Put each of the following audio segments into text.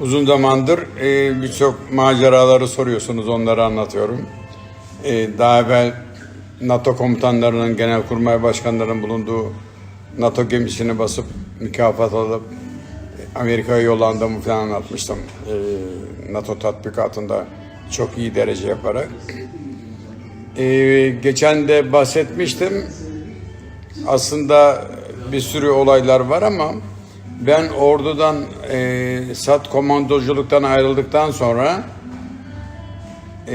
Uzun zamandır e, birçok maceraları soruyorsunuz, onları anlatıyorum. E, daha evvel NATO komutanlarının, genelkurmay başkanlarının bulunduğu NATO gemisini basıp mükafat alıp Amerika'ya yollandığımı falan anlatmıştım. E, NATO tatbikatında çok iyi derece yaparak. E, geçen de bahsetmiştim. Aslında bir sürü olaylar var ama ben ordudan e, SAT komandoculuktan ayrıldıktan sonra e,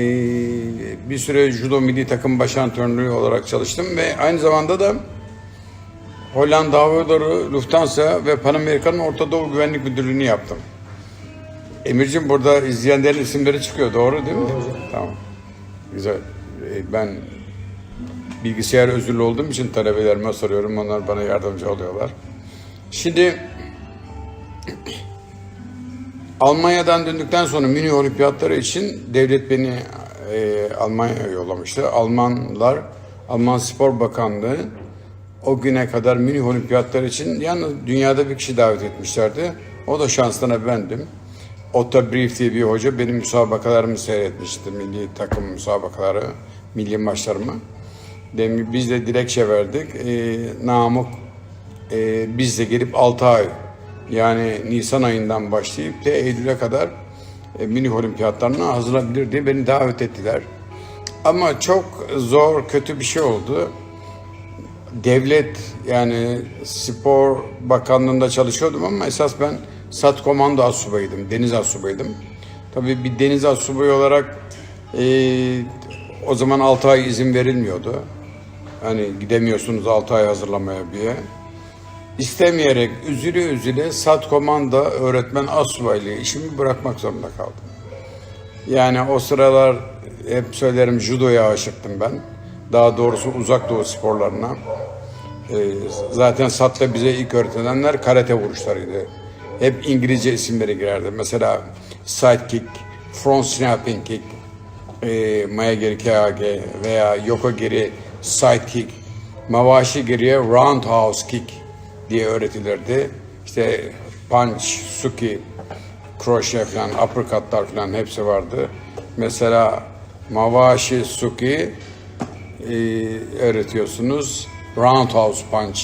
bir süre judo milli takım baş antrenörü olarak çalıştım ve aynı zamanda da Hollanda Hava Yolları, Lufthansa ve Pan Amerika'nın Orta Doğu Güvenlik Müdürlüğü'nü yaptım. Emir'cim burada izleyenlerin isimleri çıkıyor doğru değil mi? Tamam. Güzel. E, Ben bilgisayar özürlü olduğum için talebelerime soruyorum. Onlar bana yardımcı oluyorlar. Şimdi Almanya'dan döndükten sonra Münih Olimpiyatları için devlet beni e, Almanya'ya yollamıştı. Almanlar, Alman Spor Bakanlığı o güne kadar Münih Olimpiyatları için yalnız dünyada bir kişi davet etmişlerdi. O da şansına bendim. Otto Brief diye bir hoca benim müsabakalarımı seyretmişti. Milli takım müsabakaları, milli maçlarımı. Demin biz de dilekçe verdik. E, Namık e, biz de gelip 6 ay yani Nisan ayından başlayıp de Eylül'e kadar e, mini olimpiyatlarına hazırlanabilir diye beni davet ettiler. Ama çok zor, kötü bir şey oldu. Devlet yani spor bakanlığında çalışıyordum ama esas ben SAT komando asubayıydım, deniz asubayıydım. Tabii bir deniz asubayı olarak e, o zaman 6 ay izin verilmiyordu. Hani gidemiyorsunuz 6 ay hazırlamaya diye. İstemeyerek üzüle üzüle SAT komanda öğretmen asubaylığı işimi bırakmak zorunda kaldım. Yani o sıralar hep söylerim judoya aşıktım ben. Daha doğrusu uzak doğu sporlarına. Ee, zaten SAT'ta bize ilk öğretilenler karate vuruşlarıydı. Hep İngilizce isimleri girerdi. Mesela sidekick, front snapping kick, e, Mayagiri KAG veya Yokogiri sidekick, Mawashi geriye roundhouse kick diye öğretilirdi. İşte punch, suki, kroşe falan, uppercutlar falan hepsi vardı. Mesela Mawashi Suki e, öğretiyorsunuz. Roundhouse Punch,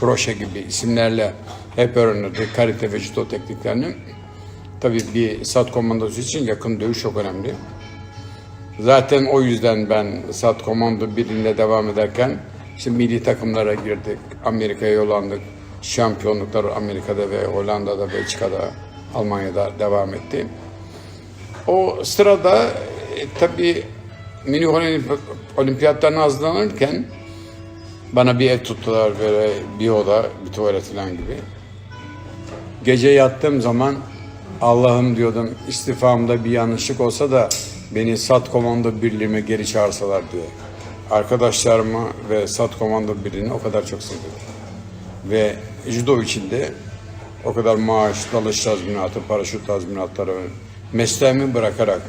kroşe gibi isimlerle hep öğrenirdi karate ve judo tekniklerini. Tabii bir SAT komandosu için yakın dövüş çok önemli. Zaten o yüzden ben SAT komando birinde devam ederken işte milli takımlara girdik. Amerika'ya yollandık. Şampiyonluklar Amerika'da ve Hollanda'da, Belçika'da, Almanya'da devam etti. O sırada e, tabii mini olimpi- olimpiyatlarına hazırlanırken bana bir ev tuttular böyle bir oda, bir tuvalet falan gibi. Gece yattığım zaman Allah'ım diyordum istifamda bir yanlışlık olsa da beni SAT komando birliğime geri çağırsalar diye. Arkadaşlarımı ve SAT komando birliğini o kadar çok sevdim. Ve judo içinde o kadar maaş, dalış tazminatı, paraşüt tazminatları mesleğimi bırakarak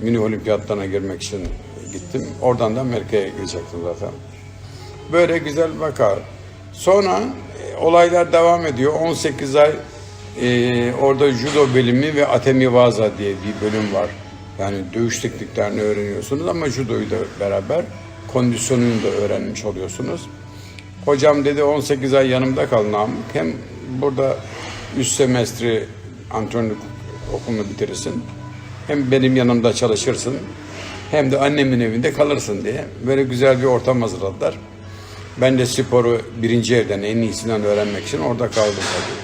mini olimpiyatlarına girmek için gittim. Oradan da Amerika'ya gidecektim zaten. Böyle güzel vaka. Sonra e, olaylar devam ediyor. 18 ay e, orada judo bölümü ve atemi vaza diye bir bölüm var. Yani dövüş tekniklerini öğreniyorsunuz ama judoyu da beraber kondisyonunu da öğrenmiş oluyorsunuz. Hocam dedi 18 ay yanımda kal Namık. Hem burada üst semestri antrenörlük okulunu bitirirsin. Hem benim yanımda çalışırsın. Hem de annemin evinde kalırsın diye. Böyle güzel bir ortam hazırladılar. Ben de sporu birinci evden en iyisinden öğrenmek için orada kaldım tabii.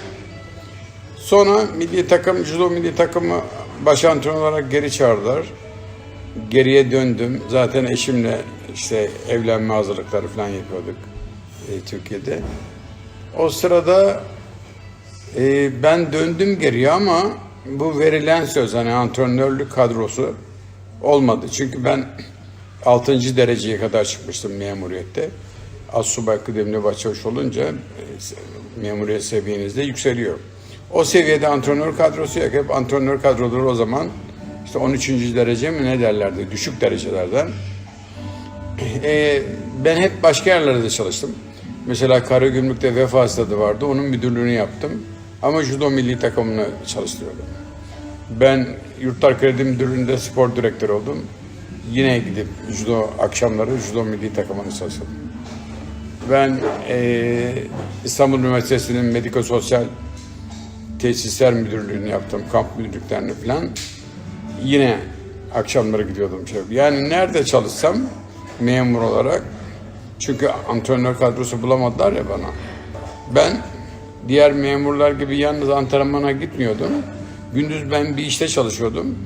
Sonra milli takım, judo milli takımı baş antrenör olarak geri çağırdılar. Geriye döndüm. Zaten eşimle işte evlenme hazırlıkları falan yapıyorduk e, Türkiye'de. O sırada e, ben döndüm geriye ama bu verilen söz hani antrenörlük kadrosu olmadı. Çünkü ben 6. dereceye kadar çıkmıştım memuriyette. Assubay kıdemli başçavuş olunca e, memuriyet seviyenizde yükseliyor. O seviyede antrenör kadrosu yok. Hep antrenör kadroları o zaman işte 13. derece mi ne derlerdi düşük derecelerden. E, ben hep başka yerlerde çalıştım. Mesela Karagümrük'te Vefa Stadı vardı. Onun müdürlüğünü yaptım. Ama judo milli takımını çalıştırıyordum. Ben Yurtlar Kredi Müdürlüğü'nde spor direktörü oldum. Yine gidip judo akşamları judo milli takımını çalıştım. Ben eee, İstanbul Üniversitesi'nin mediko-sosyal tesisler müdürlüğünü yaptım, kamp müdürlüklerini falan. Yine akşamları gidiyordum. Yani nerede çalışsam memur olarak çünkü antrenör kadrosu bulamadılar ya bana. Ben diğer memurlar gibi yalnız antrenmana gitmiyordum. Gündüz ben bir işte çalışıyordum.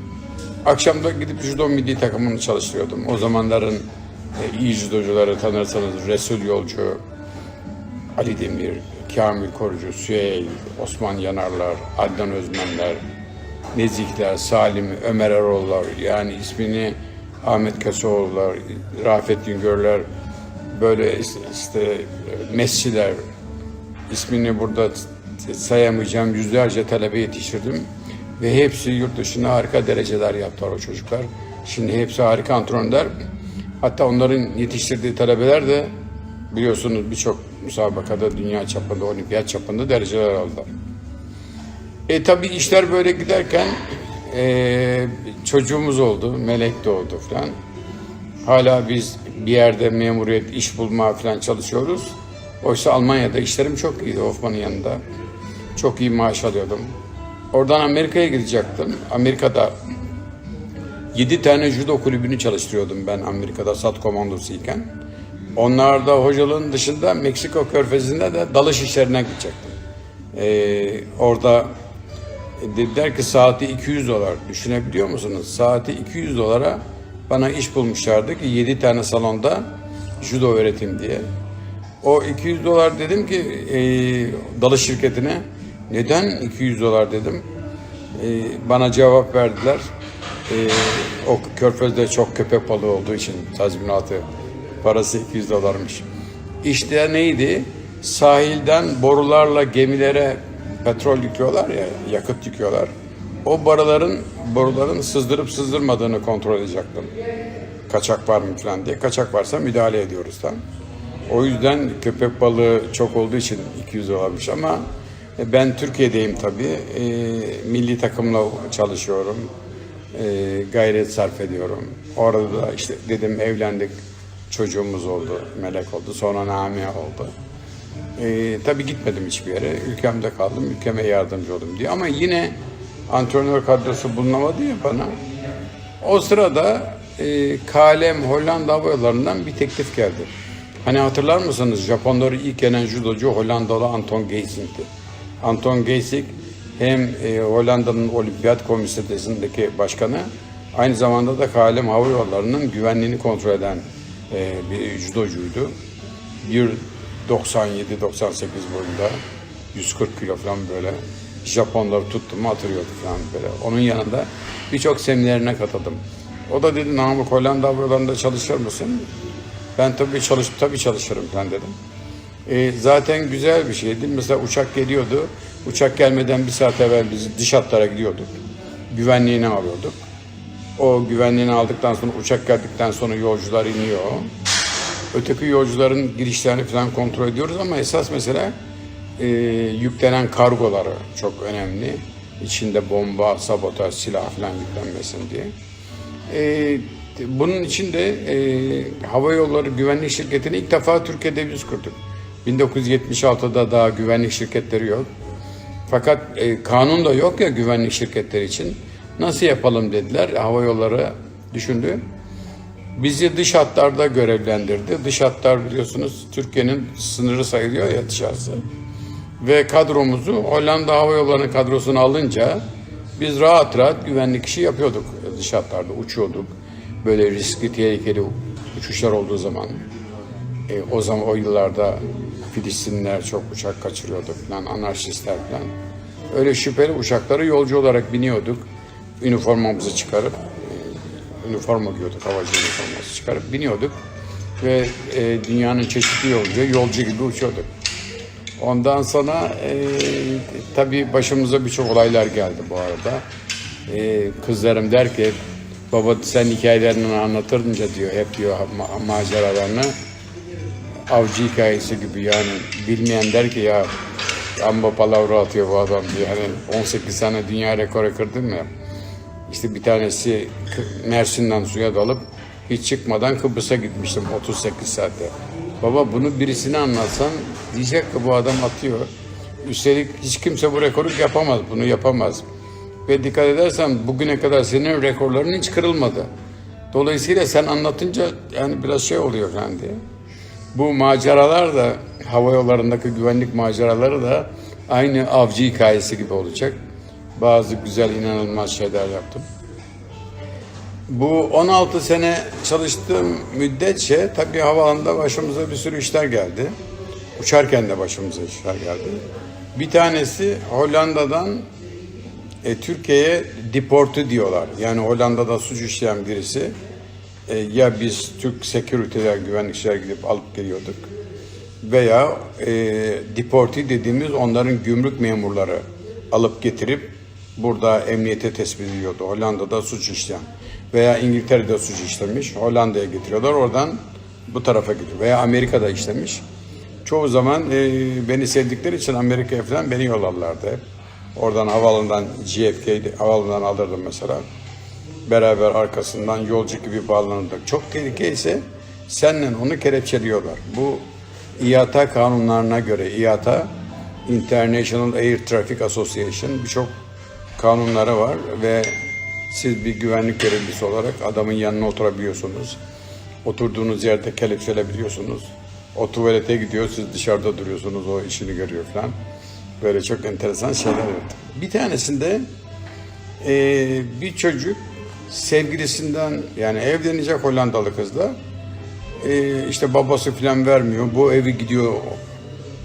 Akşamda gidip judo milli takımını çalıştırıyordum. O zamanların e, iyi judocuları tanırsanız Resul Yolcu, Ali Demir, Kamil Korucu, Süheyl, Osman Yanarlar, Adnan Özmenler, Nezihler, Salim, Ömer Eroğullar yani ismini Ahmet Kasaoğullar, Rafet Güngörler, böyle işte, işte Messiler, ismini burada sayamayacağım yüzlerce talebe yetiştirdim. Ve hepsi yurt dışında harika dereceler yaptılar o çocuklar. Şimdi hepsi harika antrenörler. Hatta onların yetiştirdiği talebeler de biliyorsunuz birçok müsabakada dünya çapında, olimpiyat çapında dereceler aldılar. E tabi işler böyle giderken e, çocuğumuz oldu, melek doğdu falan. Hala biz bir yerde memuriyet, iş bulma falan çalışıyoruz. Oysa Almanya'da işlerim çok iyiydi Hoffman'ın yanında. Çok iyi maaş alıyordum. Oradan Amerika'ya gidecektim. Amerika'da 7 tane judo kulübünü çalıştırıyordum ben Amerika'da sat komandosu iken. Onlar da hocalığın dışında Meksiko körfezinde de dalış işlerine gidecektim. Ee, orada dediler ki saati 200 dolar düşünebiliyor musunuz? Saati 200 dolara bana iş bulmuşlardı ki 7 tane salonda judo öğretim diye. O 200 dolar dedim ki e, dalış şirketine neden 200 dolar dedim. E, bana cevap verdiler. E, o körfezde çok köpek balığı olduğu için tazminatı parası 200 dolarmış. İşte neydi? Sahilden borularla gemilere petrol yüklüyorlar ya, yakıt yüklüyorlar. O boruların boruların sızdırıp sızdırmadığını kontrol edecektim. Kaçak var mı falan diye. Kaçak varsa müdahale ediyoruz tam. O yüzden köpek balığı çok olduğu için 200 dolarmış ama ben Türkiye'deyim tabii. E, milli takımla çalışıyorum. E, gayret sarf ediyorum. Orada da işte dedim evlendik. Çocuğumuz oldu. Melek oldu. Sonra Nami oldu. E, tabii gitmedim hiçbir yere. Ülkemde kaldım. Ülkeme yardımcı oldum diye. Ama yine antrenör kadrosu bulunamadı ya bana. O sırada e, KLM Hollanda Hava Yolları'ndan bir teklif geldi. Hani hatırlar mısınız Japonları ilk yenen judocu Hollandalı Anton Geesing'ti. Anton Geesing hem e, Hollanda'nın olimpiyat komitesindeki başkanı aynı zamanda da KLM Hava Yolları'nın güvenliğini kontrol eden e, bir judocuydu. 1.97-98 boyunda 140 kilo falan böyle Japonları tuttu mu atırıyordu falan böyle. Onun yanında birçok seminerine katıldım. O da dedi Namık Hollanda Hava Yolları'nda çalışır mısın? Ben tabii çalış tabii çalışırım falan dedim. E, zaten güzel bir şeydi. Mesela uçak geliyordu. Uçak gelmeden bir saat evvel biz dış hatlara gidiyorduk. Güvenliğini alıyorduk. O güvenliğini aldıktan sonra uçak geldikten sonra yolcular iniyor. Öteki yolcuların girişlerini falan kontrol ediyoruz ama esas mesele e, yüklenen kargoları çok önemli. İçinde bomba, sabotaj, silah falan yüklenmesin diye. E, bunun için de e, hava yolları güvenlik şirketini ilk defa Türkiye'de biz kurduk. 1976'da daha güvenlik şirketleri yok. Fakat e, kanun da yok ya güvenlik şirketleri için. Nasıl yapalım dediler. Hava yolları düşündü. Bizi dış hatlarda görevlendirdi. Dış hatlar biliyorsunuz Türkiye'nin sınırı sayılıyor ya dışarısı. Ve kadromuzu Hollanda Hava Yolları'nın kadrosunu alınca biz rahat rahat güvenlik işi yapıyorduk dış. Uçuyorduk. Böyle riskli, tehlikeli uçuşlar olduğu zaman. E, o zaman o yıllarda Filistinliler çok uçak kaçırıyordu falan, anarşistler falan. Öyle şüpheli uçaklara yolcu olarak biniyorduk. Üniformamızı çıkarıp, e, üniforma giyiyorduk, havacı üniforması çıkarıp biniyorduk. Ve e, dünyanın çeşitli yolcu, yolcu gibi uçuyorduk. Ondan sonra e, tabii başımıza birçok olaylar geldi bu arada. E, kızlarım der ki, baba sen hikayelerini anlatırınca diyor, hep diyor ma- maceralarını avcı hikayesi gibi yani bilmeyen der ki ya amma palavra atıyor bu adam diye. Hani 18 sene dünya rekoru kırdım ya. işte bir tanesi Mersin'den suya dalıp hiç çıkmadan Kıbrıs'a gitmiştim 38 saatte. Baba bunu birisine anlatsan diyecek ki bu adam atıyor. Üstelik hiç kimse bu rekoru yapamaz, bunu yapamaz. Ve dikkat edersen bugüne kadar senin rekorların hiç kırılmadı. Dolayısıyla sen anlatınca yani biraz şey oluyor diye. Bu maceralar da hava yollarındaki güvenlik maceraları da aynı avcı hikayesi gibi olacak. Bazı güzel inanılmaz şeyler yaptım. Bu 16 sene çalıştığım müddetçe tabii havaalanında başımıza bir sürü işler geldi. Uçarken de başımıza işler geldi. Bir tanesi Hollanda'dan e, Türkiye'ye deportu diyorlar. Yani Hollanda'da suç işleyen birisi e, ya biz Türk security'ler, güvenlikçiler gidip alıp geliyorduk veya e, deporti dediğimiz onların gümrük memurları alıp getirip burada emniyete tespit ediyordu. Hollanda'da suç işleyen veya İngiltere'de suç işlemiş Hollanda'ya getiriyorlar oradan bu tarafa gidiyor veya Amerika'da işlemiş. Çoğu zaman e, beni sevdikleri için Amerika'ya falan beni yollarlardı hep. Oradan havaalanından JFK havaalanından alırdım mesela. Beraber arkasından yolcu gibi bağlanırdık. Çok tehlike ise seninle onu kelepçeliyorlar. Bu İATA kanunlarına göre İATA International Air Traffic Association birçok kanunları var ve siz bir güvenlik görevlisi olarak adamın yanına oturabiliyorsunuz. Oturduğunuz yerde kelepçelebiliyorsunuz. O tuvalete gidiyor, siz dışarıda duruyorsunuz, o işini görüyor falan. Böyle çok enteresan şeyler yaptım. Bir tanesinde eee, bir çocuk sevgilisinden yani evlenecek Hollandalı kızla eee, işte babası falan vermiyor. Bu evi gidiyor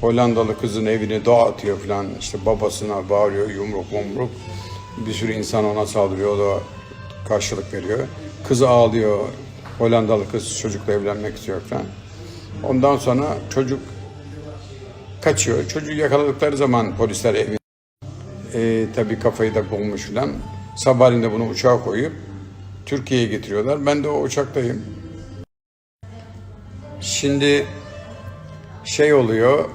Hollandalı kızın evini dağıtıyor falan. İşte babasına bağırıyor yumruk mumruk. Bir sürü insan ona saldırıyor. O da karşılık veriyor. Kız ağlıyor. Hollandalı kız çocukla evlenmek istiyor falan. Ondan sonra çocuk kaçıyor. Çocuğu yakaladıkları zaman polisler evi e, tabii kafayı da bulmuş falan. Sabahleyin de bunu uçağa koyup Türkiye'ye getiriyorlar. Ben de o uçaktayım. Şimdi şey oluyor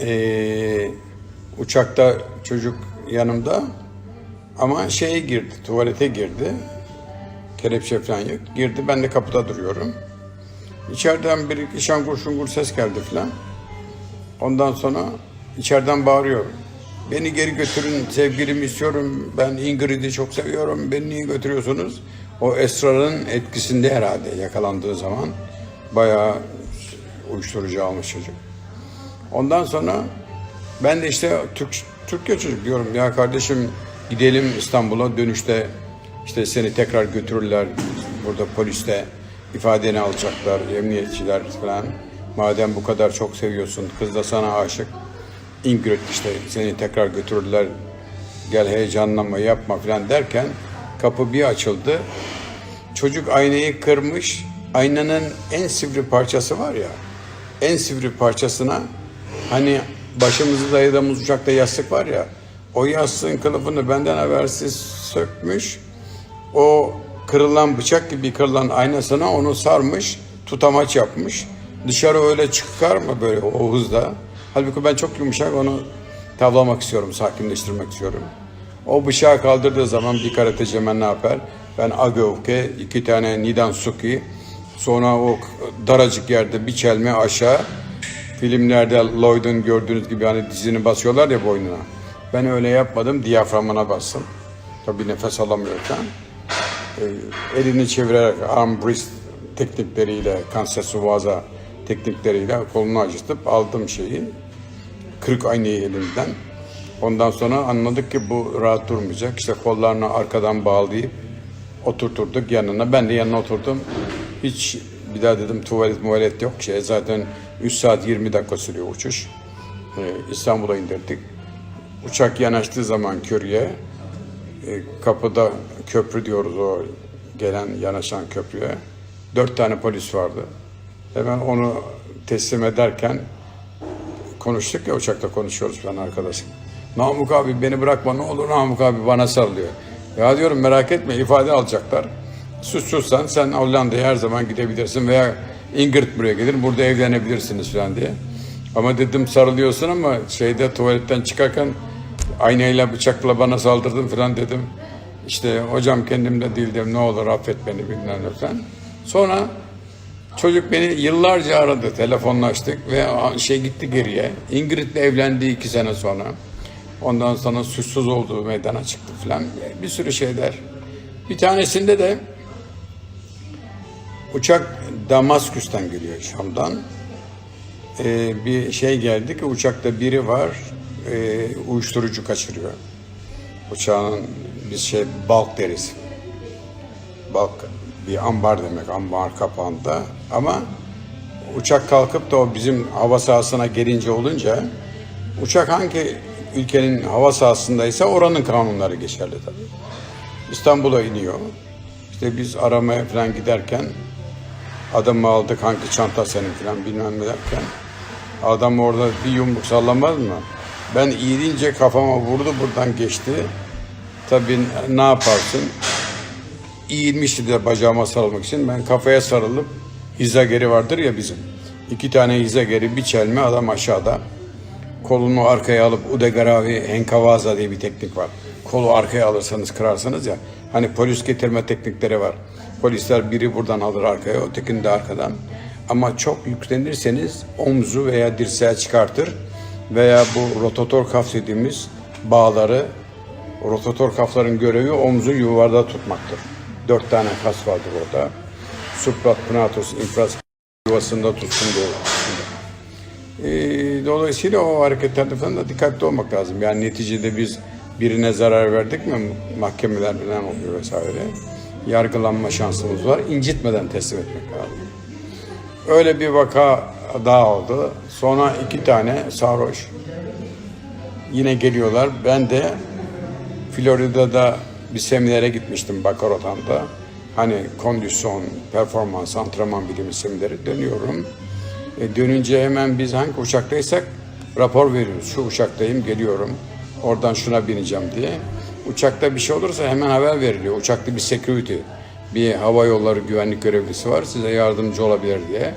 e, uçakta çocuk yanımda ama şeye girdi tuvalete girdi. Kelepçe falan yok. Girdi ben de kapıda duruyorum. İçeriden bir iki şangur şungur ses geldi falan. Ondan sonra içeriden bağırıyorum. Beni geri götürün sevgilimi istiyorum. Ben Ingrid'i çok seviyorum. Beni niye götürüyorsunuz? O esrarın etkisinde herhalde yakalandığı zaman bayağı uyuşturucu almış çocuk. Ondan sonra ben de işte Türk, Türkiye çocuk diyorum. Ya kardeşim gidelim İstanbul'a dönüşte işte seni tekrar götürürler burada poliste ifadeni alacaklar emniyetçiler falan. Madem bu kadar çok seviyorsun kız da sana aşık. Ingrid işte seni tekrar götürürler gel heyecanlanma yapma falan derken kapı bir açıldı. Çocuk aynayı kırmış aynanın en sivri parçası var ya en sivri parçasına hani başımızı dayadığımız uçakta yastık var ya o yastığın kılıfını benden habersiz sökmüş. O kırılan bıçak gibi kırılan aynasına onu sarmış tutamaç yapmış. Dışarı öyle çıkar mı böyle o hızda halbuki ben çok yumuşak onu tavlamak istiyorum sakinleştirmek istiyorum. O bıçağı kaldırdığı zaman bir karateci hemen ne yapar? Ben ageuke iki tane nidan suki Sonra o daracık yerde bir çelme aşağı. Filmlerde Lloyd'un gördüğünüz gibi hani dizini basıyorlar ya boynuna. Ben öyle yapmadım. Diyaframına bastım. Tabii nefes alamıyorken. Ee, elini çevirerek arm wrist teknikleriyle, kansesuvaza teknikleriyle kolunu acıtıp aldım şeyi. Kırık aynayı elimden. Ondan sonra anladık ki bu rahat durmayacak. İşte kollarını arkadan bağlayıp oturturduk yanına. Ben de yanına oturdum. Hiç bir daha dedim tuvalet muvalet yok şey. Zaten 3 saat 20 dakika sürüyor uçuş. Ee, İstanbul'a indirdik. Uçak yanaştığı zaman Körü'ye e, kapıda köprü diyoruz o gelen yanaşan köprüye. Dört tane polis vardı. Hemen onu teslim ederken konuştuk ya uçakta konuşuyoruz falan arkadaşım. Namık abi beni bırakma ne olur Namık abi bana sarılıyor. Ya diyorum merak etme ifade alacaklar. Suçsuzsan sen Hollanda'ya her zaman gidebilirsin veya Ingrid buraya gelir burada evlenebilirsiniz falan diye. Ama dedim sarılıyorsun ama şeyde tuvaletten çıkarken aynayla bıçakla bana saldırdın falan dedim. İşte hocam kendimde değildim ne olur affet beni bilmem ne falan. Sonra çocuk beni yıllarca aradı. Telefonlaştık ve şey gitti geriye. Ingrid'le evlendi iki sene sonra. Ondan sonra suçsuz olduğu meydana çıktı falan. Bir sürü şeyler. Bir tanesinde de uçak Damasküs'ten geliyor Şam'dan. Ee, bir şey geldi ki uçakta biri var e, uyuşturucu kaçırıyor. Uçağın bir şey balk deriz. Balk bir ambar demek ambar kapağında ama uçak kalkıp da o bizim hava sahasına gelince olunca uçak hangi ülkenin hava sahasındaysa oranın kanunları geçerli tabii. İstanbul'a iniyor. İşte biz aramaya falan giderken adamı aldık hangi çanta senin falan bilmem ne derken adam orada bir yumruk sallamaz mı? Ben iyilince kafama vurdu buradan geçti. Tabii ne yaparsın? Eğilmişti de bacağıma sarılmak için. Ben kafaya sarılıp hiza geri vardır ya bizim. İki tane hiza geri bir çelme adam aşağıda. Kolunu arkaya alıp udegaravi henkavaza diye bir teknik var. Kolu arkaya alırsanız kırarsanız ya. Hani polis getirme teknikleri var. Polisler biri buradan alır arkaya, ötekini de arkadan. Ama çok yüklenirseniz omzu veya dirseğe çıkartır veya bu rotator kaf dediğimiz bağları rotator kafların görevi omzu yuvarda tutmaktır. Dört tane kas vardır orada. Supraspinatus infras yuvasında tutsun. Ee, dolayısıyla o hareketlerde falan da dikkatli olmak lazım. Yani neticede biz birine zarar verdik mi mahkemeler falan oluyor vesaire. Yargılanma şansımız var. İncitmeden teslim etmek lazım. Öyle bir vaka daha oldu. Sonra iki tane sarhoş yine geliyorlar. Ben de Florida'da bir seminere gitmiştim Bakarotan'da. Hani kondisyon, performans, antrenman bilimi semineri dönüyorum. E, dönünce hemen biz hangi uçaktaysak rapor veriyoruz. Şu uçaktayım, geliyorum. Oradan şuna bineceğim diye. Uçakta bir şey olursa hemen haber veriliyor. Uçakta bir security, bir hava yolları güvenlik görevlisi var. Size yardımcı olabilir diye.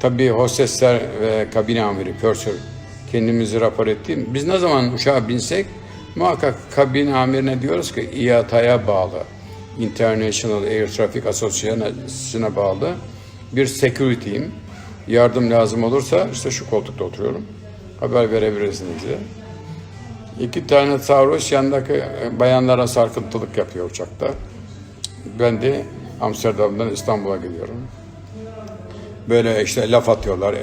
Tabii hostesler ve kabin amiri, pörsür kendimizi rapor ettiğim. Biz ne zaman uçağa binsek muhakkak kabin amirine diyoruz ki IATA'ya bağlı. International Air Traffic Association'a bağlı bir security'yim. Yardım lazım olursa işte şu koltukta oturuyorum. Haber verebilirsiniz diye. İki tane sarhoş yanındaki bayanlara sarkıntılık yapıyor uçakta. Ben de Amsterdam'dan İstanbul'a gidiyorum. Böyle işte laf atıyorlar.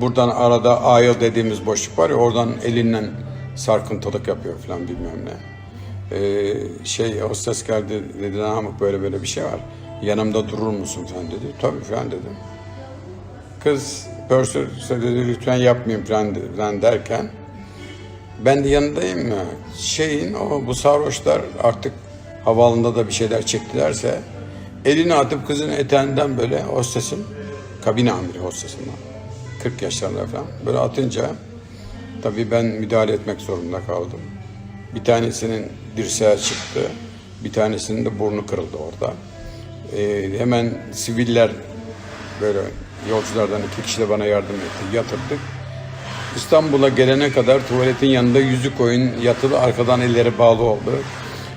Buradan arada aisle dediğimiz boşluk var ya oradan elinden sarkıntılık yapıyor falan bilmem ne. Ee, şey hostes geldi dedi Namık böyle böyle bir şey var. Yanımda durur musun falan dedi. Tabii falan dedim. Kız pörsür dedi lütfen yapmayayım falan, falan derken ben de yanındayım mı? Şeyin o bu sarhoşlar artık havaalanında da bir şeyler çektilerse elini atıp kızın eteğinden böyle hostesin kabin amiri hostesinden 40 yaşlarında falan böyle atınca tabii ben müdahale etmek zorunda kaldım. Bir tanesinin dirseğe çıktı. Bir tanesinin de burnu kırıldı orada. Ee, hemen siviller böyle yolculardan iki kişi de bana yardım etti. Yatırdık. İstanbul'a gelene kadar tuvaletin yanında yüzük koyun yatılı arkadan elleri bağlı oldu.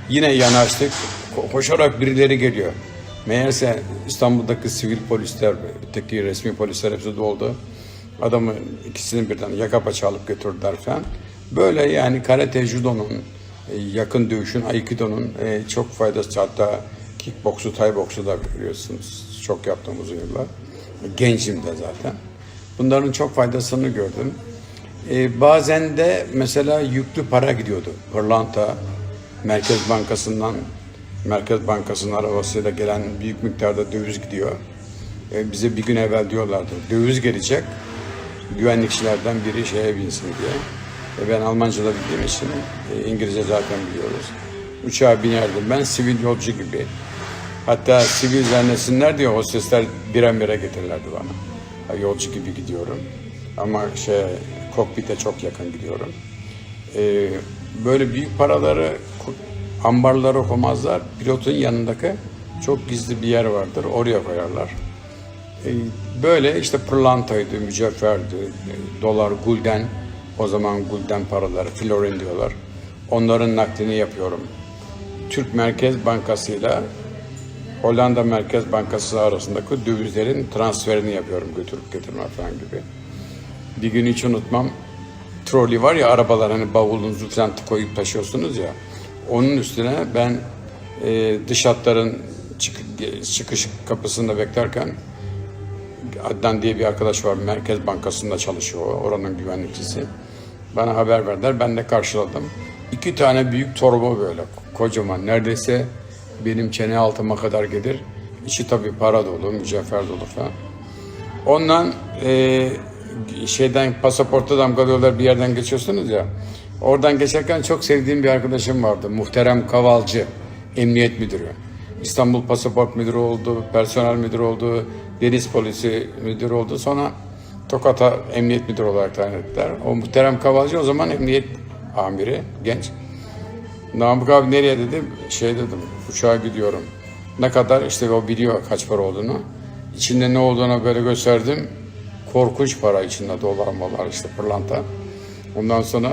Yine yanaştık. Ko- Koşarak birileri geliyor. Meğerse İstanbul'daki sivil polisler, öteki resmi polisler hepsi doldu. Adamı ikisini birden yaka paça alıp götürdüler falan. Böyle yani karate, judo'nun, e, yakın dövüşün, aikido'nun e, çok faydası. Hatta kickboksu, thai boksu da biliyorsunuz. Çok yaptım uzun yıllar. Gencim de zaten. Bunların çok faydasını gördüm. E, bazen de mesela yüklü para gidiyordu. Pırlanta, Merkez Bankası'ndan Merkez Bankası'nın arabasıyla gelen büyük miktarda döviz gidiyor. E, bize bir gün evvel diyorlardı. Döviz gelecek. Güvenlikçilerden biri şeye binsin diye. E, ben Almanca da bildiğim için e, İngilizce zaten biliyoruz. Uçağa binerdim. Ben sivil yolcu gibi. Hatta sivil zannetsinler diye hostesler birer birer getirirlerdi bana. Ha, Yolcu gibi gidiyorum. Ama şey kokpite çok yakın gidiyorum. Ee, böyle büyük paraları ambarlara koymazlar. Pilotun yanındaki çok gizli bir yer vardır. Oraya koyarlar. Ee, böyle işte pırlantaydı, mücevherdi, e, dolar, gulden. O zaman gulden paraları, florin diyorlar. Onların naklini yapıyorum. Türk Merkez Bankası ile Hollanda Merkez Bankası arasındaki dövizlerin transferini yapıyorum götürüp getirme falan gibi. Bir gün hiç unutmam. Trolley var ya arabalar hani bavulunuzu falan koyup taşıyorsunuz ya. Onun üstüne ben e, dış hatların çık- çıkış kapısında beklerken Adnan diye bir arkadaş var. Merkez Bankası'nda çalışıyor. Oranın güvenlikçisi. Bana haber verdiler. Ben de karşıladım. İki tane büyük torba böyle. Kocaman. Neredeyse benim çene altıma kadar gelir. İçi tabii para dolu, mücevher dolu falan. Ondan e, şeyden pasaporta damgalıyorlar bir yerden geçiyorsunuz ya. Oradan geçerken çok sevdiğim bir arkadaşım vardı. Muhterem Kavalcı, emniyet müdürü. İstanbul Pasaport Müdürü oldu, personel müdürü oldu, deniz polisi müdürü oldu. Sonra Tokat'a emniyet müdürü olarak tayin ettiler. O muhterem Kavalcı o zaman emniyet amiri, genç. Namık abi nereye dedim? Şey dedim, uçağa gidiyorum. Ne kadar? İşte o biliyor kaç para olduğunu. İçinde ne olduğunu böyle gösterdim. Korkunç para içinde dolar molar işte pırlanta. Ondan sonra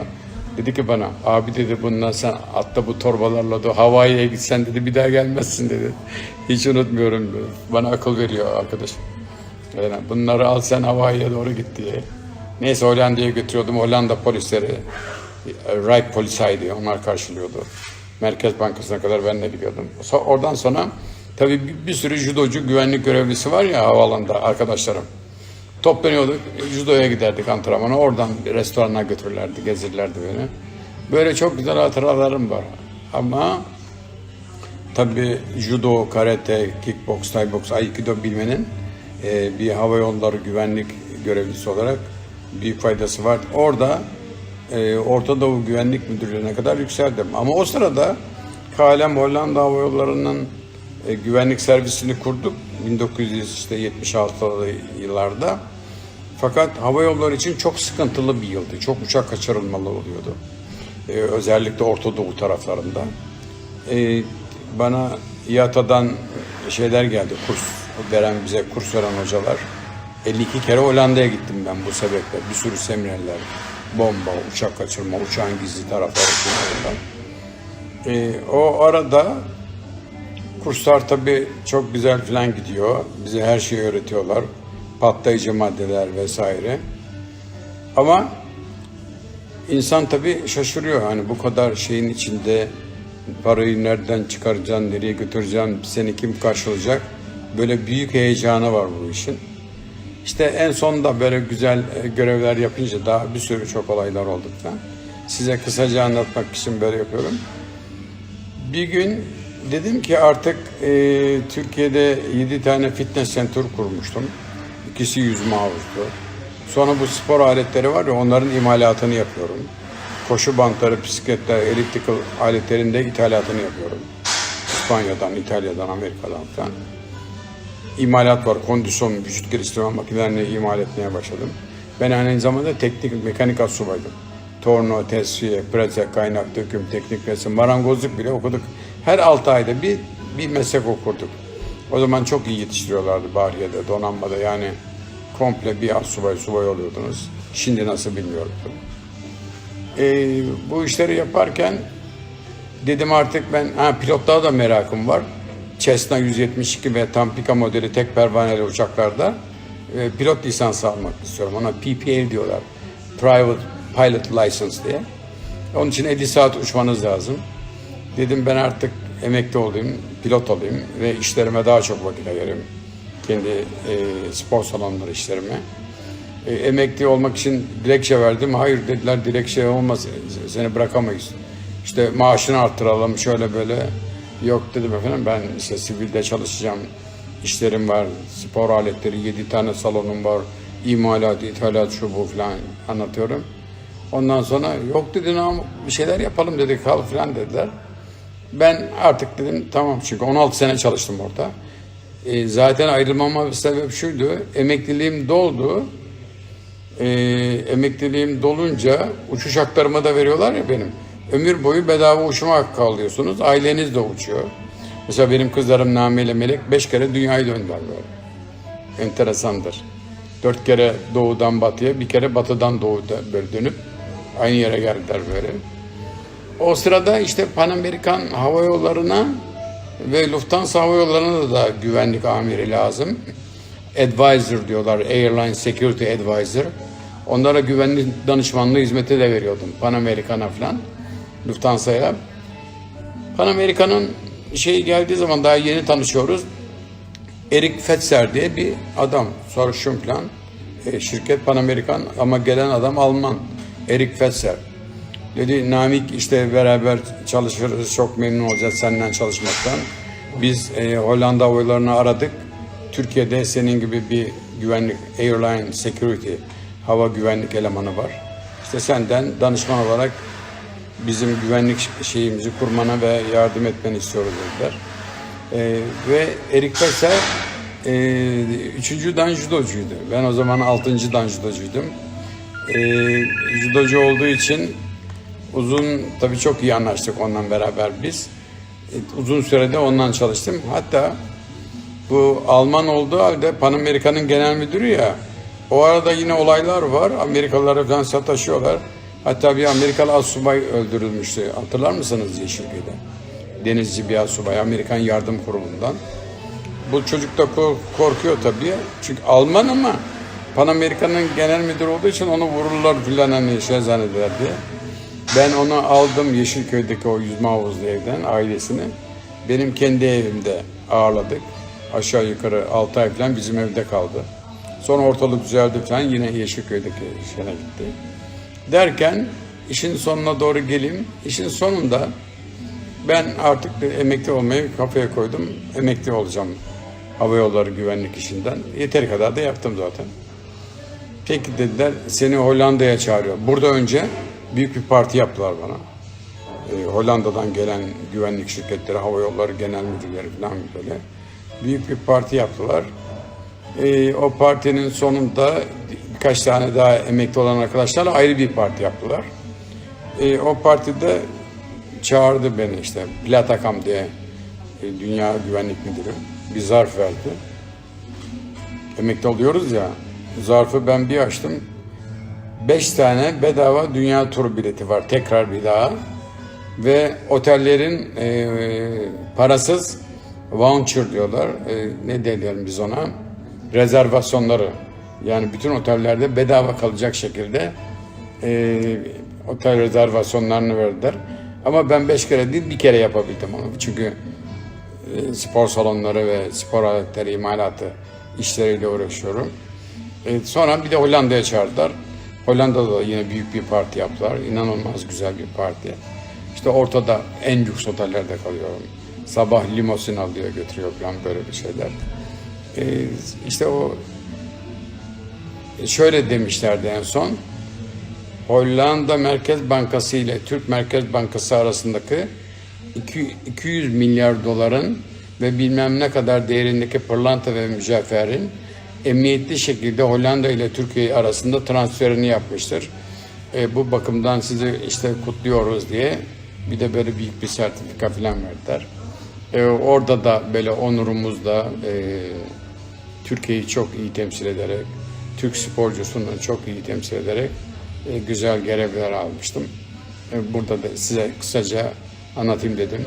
dedi ki bana abi dedi bundan sen atla bu torbalarla da Hawaii'ye gitsen dedi bir daha gelmezsin dedi. Hiç unutmuyorum dedi. Bana akıl veriyor arkadaş. Yani bunları al sen Hawaii'ye doğru git diye. Neyse Hollanda'ya götürüyordum. Hollanda polisleri, e, Polizei diye onlar karşılıyordu. Merkez Bankası'na kadar ben de biliyordum. So- Oradan sonra tabii bir, bir sürü judocu güvenlik görevlisi var ya havaalanında arkadaşlarım. Toplanıyorduk, judoya giderdik antrenmana. Oradan restorana götürürlerdi, gezirlerdi beni. Böyle çok güzel hatıralarım var. Ama tabii judo, karate, kickbox, thai box, aikido bilmenin e, bir hava yolları güvenlik görevlisi olarak büyük faydası var. Orada e, Orta Doğu Güvenlik Müdürlüğü'ne kadar yükseldim. Ama o sırada KLM Hollanda Hava Yolları'nın e, güvenlik servisini kurduk 1976'lı yıllarda. Fakat hava yolları için çok sıkıntılı bir yıldı. Çok uçak kaçırılmalı oluyordu. E, özellikle Orta Doğu taraflarında. E, bana İATA'dan şeyler geldi, kurs veren bize kurs veren hocalar. 52 kere Hollanda'ya gittim ben bu sebeple. Bir sürü seminerler, bomba, uçak kaçırma, uçağın gizli tarafları falan. E, o arada kurslar tabii çok güzel falan gidiyor. Bize her şeyi öğretiyorlar. Patlayıcı maddeler vesaire. Ama insan tabii şaşırıyor. Hani bu kadar şeyin içinde parayı nereden çıkaracaksın, nereye götüreceksin, seni kim karşılayacak? Böyle büyük heyecanı var bu işin. İşte en sonunda böyle güzel e, görevler yapınca daha bir sürü çok olaylar olduktan. Size kısaca anlatmak için böyle yapıyorum. Bir gün dedim ki artık e, Türkiye'de 7 tane fitness center kurmuştum. İkisi yüzme havuzdu. Sonra bu spor aletleri var ya onların imalatını yapıyorum. Koşu bantları, bisikletler, elliptical aletlerin de ithalatını yapıyorum. İspanya'dan, İtalya'dan, Amerika'dan falan. İmalat var, kondisyon, vücut geliştirme makinelerini imal etmeye başladım. Ben aynı zamanda teknik mekanik asubaydım. Torno, tesviye, preze, kaynak, döküm, teknik resim, marangozluk bile okuduk. Her 6 ayda bir, bir meslek okurduk. O zaman çok iyi yetiştiriyorlardı Bahriye'de, donanmada yani komple bir subay subay oluyordunuz. Şimdi nasıl bilmiyorum. Ee, bu işleri yaparken dedim artık ben ha, pilotluğa da merakım var. Cessna 172 ve Tampico modeli tek pervaneli uçaklarda e, pilot lisansı almak istiyorum. Ona PPL diyorlar. Private Pilot License diye. Onun için 50 saat uçmanız lazım. Dedim ben artık emekli olayım, pilot olayım ve işlerime daha çok vakit ayırayım. Kendi e, spor salonları işlerime. E, emekli olmak için dilekçe verdim. Hayır dediler dilekçe olmaz seni bırakamayız. İşte maaşını arttıralım şöyle böyle. Yok dedim efendim ben işte sivilde çalışacağım. İşlerim var, spor aletleri, yedi tane salonum var. imalat, ithalat, şu bu falan anlatıyorum. Ondan sonra yok dedi bir şeyler yapalım dedi kal falan dediler. Ben artık dedim tamam çünkü 16 sene çalıştım orada. E, zaten ayrılmama sebep şuydu. Emekliliğim doldu. E, emekliliğim dolunca uçuş haklarımı da veriyorlar ya benim. Ömür boyu bedava uçma hakkı alıyorsunuz. Aileniz de uçuyor. Mesela benim kızlarım Name ile Melek beş kere dünyayı döndüler böyle. Enteresandır. Dört kere doğudan batıya, bir kere batıdan doğuya böyle dönüp aynı yere geldiler böyle. O sırada işte Pan Amerikan Hava Yolları'na ve Lufthansa Hava Yolları'na da güvenlik amiri lazım. Advisor diyorlar, Airline Security Advisor. Onlara güvenlik danışmanlığı hizmeti de veriyordum. Pan Amerikan'a falan, Lufthansa'ya. Pan Amerika'nın şeyi geldiği zaman daha yeni tanışıyoruz. Erik Fetzer diye bir adam. Soruşun plan. E, şirket Pan Amerikan ama gelen adam Alman. Erik Fetzer. Dedi Namik işte beraber çalışırız. Çok memnun olacağız senden çalışmaktan. Biz e, Hollanda havalarını aradık. Türkiye'de senin gibi bir güvenlik airline security hava güvenlik elemanı var. İşte senden danışman olarak bizim güvenlik şeyimizi kurmana ve yardım etmeni istiyoruz dediler. Ee, ve Erik Peser e, üçüncü dan judocuydu. Ben o zaman altıncı dan judocuydum. Ee, judocu olduğu için uzun, tabii çok iyi anlaştık ondan beraber biz. E, uzun sürede ondan çalıştım. Hatta bu Alman olduğu halde Pan Amerika'nın genel müdürü ya. O arada yine olaylar var. Amerikalılara falan sataşıyorlar. Hatta bir Amerikalı asubay öldürülmüştü. Hatırlar mısınız Yeşilköy'de? Denizci bir asubay Amerikan Yardım Kurulu'ndan. Bu çocuk da ko- korkuyor tabii. Çünkü Alman ama Pan Amerika'nın genel müdürü olduğu için onu vururlar filan hani şey zannederler diye. Ben onu aldım Yeşilköy'deki o yüzme havuzlu evden ailesini. Benim kendi evimde ağırladık. Aşağı yukarı 6 ay falan bizim evde kaldı. Sonra ortalık düzeldi falan yine Yeşilköy'deki şene gitti. Derken işin sonuna doğru geleyim. İşin sonunda ben artık emekli olmayı kafaya koydum. Emekli olacağım hava yolları güvenlik işinden. Yeteri kadar da yaptım zaten. Peki dediler seni Hollanda'ya çağırıyor. Burada önce büyük bir parti yaptılar bana. Ee, Hollanda'dan gelen güvenlik şirketleri, hava yolları genel müdürleri falan böyle. Büyük bir parti yaptılar. Ee, o partinin sonunda birkaç tane daha emekli olan arkadaşlarla ayrı bir parti yaptılar. Ee, o partide çağırdı beni işte Platakam diye e, Dünya Güvenlik Müdürü bir zarf verdi. Emekli oluyoruz ya zarfı ben bir açtım. Beş tane bedava dünya turu bileti var tekrar bir daha. Ve otellerin e, parasız voucher diyorlar. E, ne diyelim biz ona? Rezervasyonları. Yani bütün otellerde bedava kalacak şekilde e, otel rezervasyonlarını verdiler. Ama ben beş kere değil bir kere yapabildim onu. Çünkü e, spor salonları ve spor aletleri imalatı işleriyle uğraşıyorum. E, sonra bir de Hollanda'ya çağırdılar. Hollanda'da da yine büyük bir parti yaptılar. İnanılmaz güzel bir parti. İşte ortada en lüks otellerde kalıyorum. Sabah limozin alıyor götürüyor falan böyle bir şeyler. E, işte o şöyle demişlerdi en son. Hollanda Merkez Bankası ile Türk Merkez Bankası arasındaki iki- 200 milyar doların ve bilmem ne kadar değerindeki pırlanta ve mücevherin emniyetli şekilde Hollanda ile Türkiye arasında transferini yapmıştır. E, bu bakımdan sizi işte kutluyoruz diye bir de böyle büyük bir sertifika falan verdiler. E, orada da böyle onurumuzda e, Türkiye'yi çok iyi temsil ederek, Türk sporcusunu çok iyi temsil ederek e, güzel görevler almıştım. E, burada da size kısaca anlatayım dedim.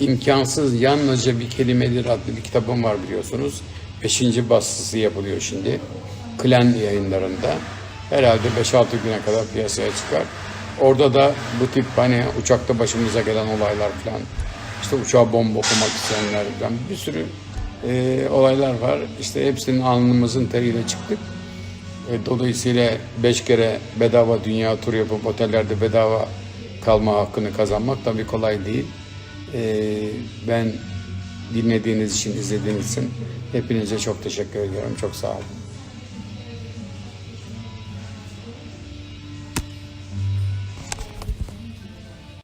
İmkansız yalnızca bir kelimedir adlı bir kitabım var biliyorsunuz. Beşinci baskısı yapılıyor şimdi. Klan yayınlarında. Herhalde 5-6 güne kadar piyasaya çıkar. Orada da bu tip hani uçakta başımıza gelen olaylar falan, işte uçağa bomba okumak isteyenler falan bir sürü e, olaylar var. İşte hepsinin alnımızın teriyle çıktık. E, Dolayısıyla beş kere bedava dünya turu yapıp otellerde bedava kalma hakkını kazanmak tabii kolay değil. E, Ben dinlediğiniz için, izlediğiniz için hepinize çok teşekkür ediyorum. Çok sağ olun.